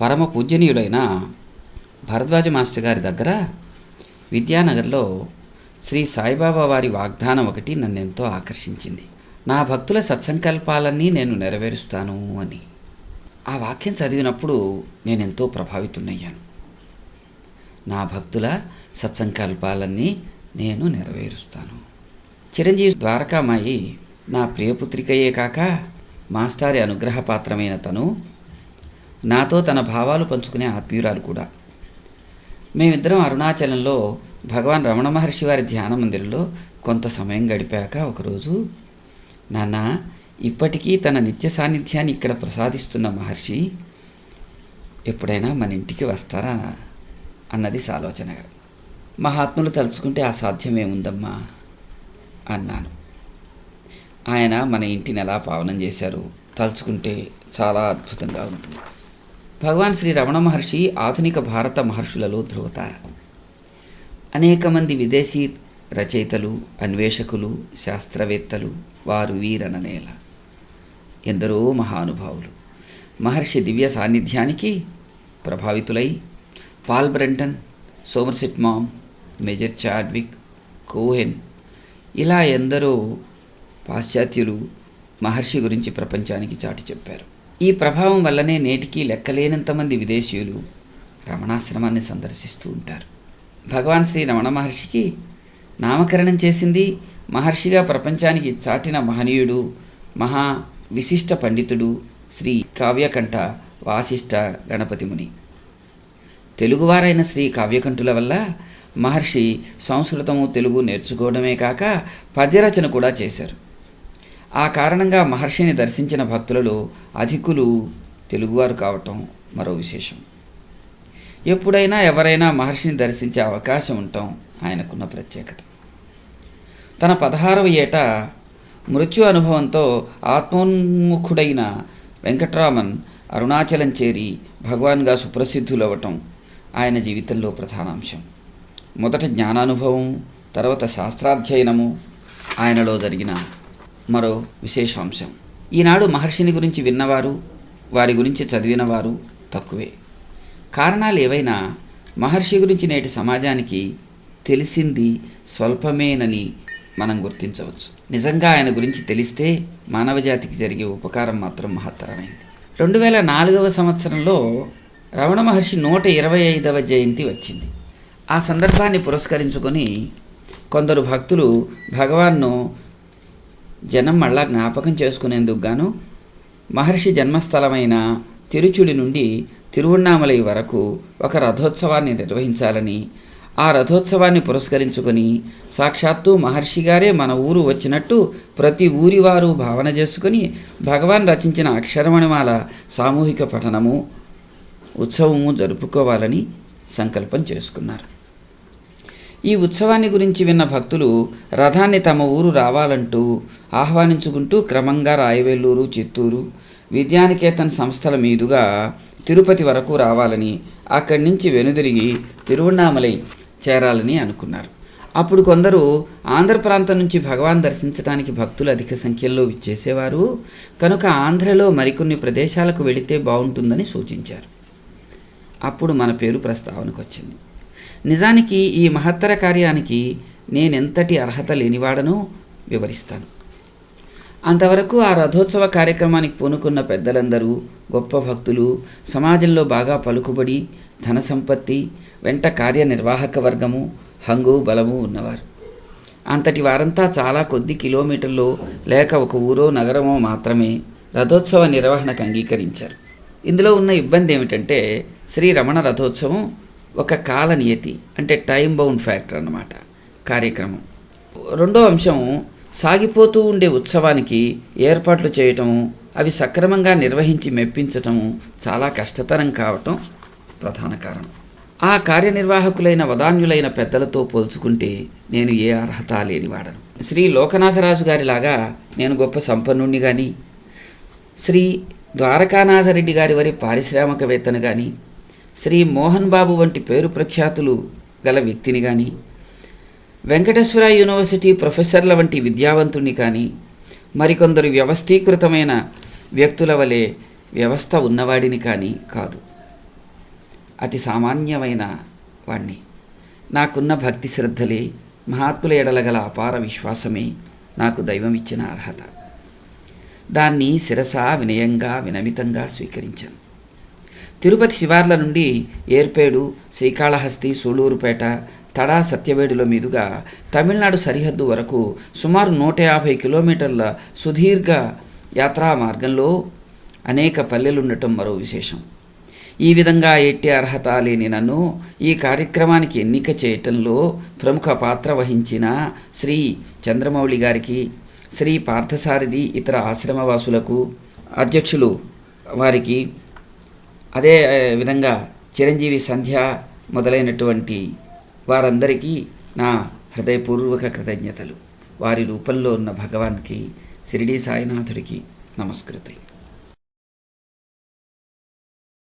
పరమ పూజనీయుడైన భరద్వాజ మాస్టర్ గారి దగ్గర విద్యానగర్లో శ్రీ సాయిబాబా వారి వాగ్దానం ఒకటి నన్ను ఎంతో ఆకర్షించింది. నా భక్తుల సత్సంకల్పాలన్నీ నేను నెరవేరుస్తాను అని. ఆ వాక్యం చదివినప్పుడు నేను ఎంతో ప్రభావితున్నయ్యాను నా భక్తుల సత్సంకల్పాలన్నీ నేను నెరవేరుస్తాను. చిరంజీవి ద్వారకామాయి నా ప్రియపుత్రికయే కాక మాస్టారి అనుగ్రహపాత్రమైన తను నాతో తన భావాలు పంచుకునే ఆత్మీయురాలు కూడా. మేమిద్దరం అరుణాచలంలో భగవాన్ రమణ మహర్షి వారి ధ్యాన మందిరంలో కొంత సమయం గడిపాక ఒకరోజు నాన్న ఇప్పటికీ తన నిత్య సాన్నిధ్యాన్ని ఇక్కడ ప్రసాదిస్తున్న మహర్షి ఎప్పుడైనా మన ఇంటికి వస్తారా అన్నది సాలోచనగా. మహాత్ములు తలుచుకుంటే అసాధ్యమే ఉందమ్మా అన్నాను. ఆయన మన ఇంటిని ఎలా పావనం చేశారు తలుచుకుంటే చాలా అద్భుతంగా ఉంటుంది. భగవాన్ శ్రీ రమణ మహర్షి ఆధునిక భారత మహర్షులలో ధృవతార. అనేక మంది విదేశీ రచయితలు అన్వేషకులు శాస్త్రవేత్తలు వారు వీరననేల ఎందరో మహానుభావులు. మహర్షి దివ్య సాన్నిధ్యానికి ప్రభావితులై Paul Brunton Somerset Maugham Major Chadwick Cohen ఇలా ఎందరో పాశ్చాత్యులు మహర్షి గురించి ప్రపంచానికి చాటి చెప్పారు. ఈ ప్రభావం వల్లనే నేటికి లెక్కలేనంతమంది విదేశీయులు రమణాశ్రమాన్ని సందర్శిస్తూ ఉంటారు. భగవాన్ శ్రీ రమణ మహర్షికి నామకరణం చేసింది మహర్షిగా ప్రపంచానికి చాటిన మహనీయుడు మహా విశిష్ట పండితుడు శ్రీ కావ్యకంఠ వాసిష్ఠ గణపతి ముని తెలుగువారైన శ్రీ కావ్యకంఠుల వల్ల మహర్షి సంస్కృతము తెలుగు నేర్చుకోవడమే కాక పద్యరచన కూడా చేశారు. ఆ కారణంగా మహర్షిని దర్శించిన భక్తులలో అధికులు తెలుగువారు కావటం మరో విశేషం. ఎప్పుడైనా ఎవరైనా మహర్షిని దర్శించే అవకాశం ఉండటం ఆయనకున్న ప్రత్యేకత. తన పదహారవ ఏట మృత్యు అనుభవంతో ఆత్మోన్ముఖుడైన వెంకట్రామన్ అరుణాచలం చేరి భగవాన్గా సుప్రసిద్ధులవ్వటం ఆయన జీవితంలో ప్రధాన అంశం మొదట జ్ఞానానుభవం తర్వాత శాస్త్రాధ్యయనము ఆయనలో జరిగిన మరో విశేషాంశం. ఈనాడు మహర్షిని గురించి విన్నవారు వారి గురించి చదివినవారు తక్కువే. కారణాలు ఏవైనా మహర్షి గురించి నేటి సమాజానికి తెలిసింది స్వల్పమేనని మనం గుర్తించవచ్చు. నిజంగా ఆయన గురించి తెలిస్తే మానవజాతికి జరిగే ఉపకారం మాత్రం మహత్తరమైంది. రెండు వేల నాలుగవ సంవత్సరంలో రమణ మహర్షి నూట ఇరవై ఐదవ జయంతి వచ్చింది. ఆ సందర్భాన్ని పురస్కరించుకొని కొందరు భక్తులు భగవాన్ను జనం మళ్ళా జ్ఞాపకం చేసుకునేందుకు గాను మహర్షి జన్మస్థలమైన తిరుచుడి నుండి తిరువణ్ణామలై వరకు ఒక రథోత్సవాన్ని నిర్వహించాలని ఆ రథోత్సవాన్ని పురస్కరించుకొని సాక్షాత్తు మహర్షి గారే మన ఊరు వచ్చినట్టు ప్రతి ఊరి వారు భావన చేసుకుని భగవాన్ రచించిన అక్షరమణిమాల సామూహిక పఠనము ఉత్సవము జరుపుకోవాలని సంకల్పం చేసుకున్నారు. ఈ ఉత్సవాన్ని గురించి విన్న భక్తులు రథాన్ని తమ ఊరు రావాలంటూ ఆహ్వానించుకుంటూ క్రమంగా రాయవెల్లూరు చిత్తూరు విద్యానికేతన్ సంస్థల మీదుగా తిరుపతి వరకు రావాలని అక్కడి నుంచి వెనుదిరిగి తిరువణామలై చేరాలని అనుకున్నారు. అప్పుడు కొందరు ఆంధ్ర ప్రాంతం నుంచి భగవాన్ దర్శించడానికి భక్తులు అధిక సంఖ్యలో ఇచ్చేసేవారు కనుక ఆంధ్రలో మరికొన్ని ప్రదేశాలకు వెళితే బాగుంటుందని సూచించారు. అప్పుడు మన పేరు ప్రస్తావనకు వచ్చింది నిజానికి ఈ మహత్తర కార్యానికి నేనెంతటి అర్హత లేనివాడనో వివరిస్తాను. అంతవరకు ఆ రథోత్సవ కార్యక్రమానికి పూనుకున్న పెద్దలందరూ గొప్ప భక్తులు సమాజంలో బాగా పలుకుబడి ధన సంపత్తి వెంట కార్యనిర్వాహక వర్గము హంగు బలము ఉన్నవారు. అంతటి వారంతా చాలా కొద్ది కిలోమీటర్లో లేక ఒక ఊరో నగరమో మాత్రమే రథోత్సవ నిర్వహణకు అంగీకరించారు. ఇందులో ఉన్న ఇబ్బంది ఏమిటంటే శ్రీ రమణ రథోత్సవం ఒక కాల నియతి అంటే టైం బౌండ్ ఫ్యాక్టర్ అన్నమాట కార్యక్రమం. రెండో అంశం సాగిపోతూ ఉండే ఉత్సవానికి ఏర్పాట్లు చేయటం అవి సక్రమంగా నిర్వహించి మెప్పించటం చాలా కష్టతరం కావటం ప్రధాన కారణం. ఆ కార్యనిర్వాహకులైన వదాన్యులైన పెద్దలతో పోల్చుకుంటే నేను ఏ అర్హత లేనివాడను శ్రీ లోకనాథరాజు గారిలాగా నేను గొప్ప సంపన్నుణ్ణి కానీ శ్రీ ద్వారకానాథరెడ్డి గారి వరి పారిశ్రామికవేత్తను కానీ శ్రీ మోహన్ బాబు వంటి పేరు ప్రఖ్యాతులు గల వ్యక్తిని కానీ వెంకటేశ్వర యూనివర్సిటీ ప్రొఫెసర్ల వంటి విద్యావంతుణ్ణి కానీ మరికొందరు వ్యవస్థీకృతమైన వ్యక్తుల వలె వ్యవస్థ ఉన్నవాడిని కానీ కాదు. అతి సామాన్యమైన వాణ్ణి. నాకున్న భక్తి శ్రద్ధలే మహాత్ముల ఎడలగల అపార విశ్వాసమే నాకు దైవం ఇచ్చిన అర్హత. దాన్ని శిరస వినయంగా వినమితంగా స్వీకరించాను. తిరుపతి శివార్ల నుండి ఏర్పేడు శ్రీకాళహస్తి సూళూరుపేట తడా సత్యవేడుల మీదుగా తమిళనాడు సరిహద్దు వరకు సుమారు నూట యాభై కిలోమీటర్ల సుదీర్ఘ యాత్రా మార్గంలో అనేక పల్లెలుండటం మరో విశేషం. ఈ విధంగా ఎట్టి అర్హత లేని నన్ను ఈ కార్యక్రమానికి ఎన్నిక చేయటంలో ప్రముఖ పాత్ర వహించిన శ్రీ చంద్రమౌళి గారికి శ్రీ పార్థసారథి ఇతర ఆశ్రమవాసులకు అధ్యక్షులు వారికి అదే విధంగా చిరంజీవి సంధ్య మొదలైనటువంటి వారందరికీ నా హృదయపూర్వక కృతజ్ఞతలు. వారి రూపంలో ఉన్న భగవాన్కి షిరిడీ సాయినాథుడికి నమస్కృతులు.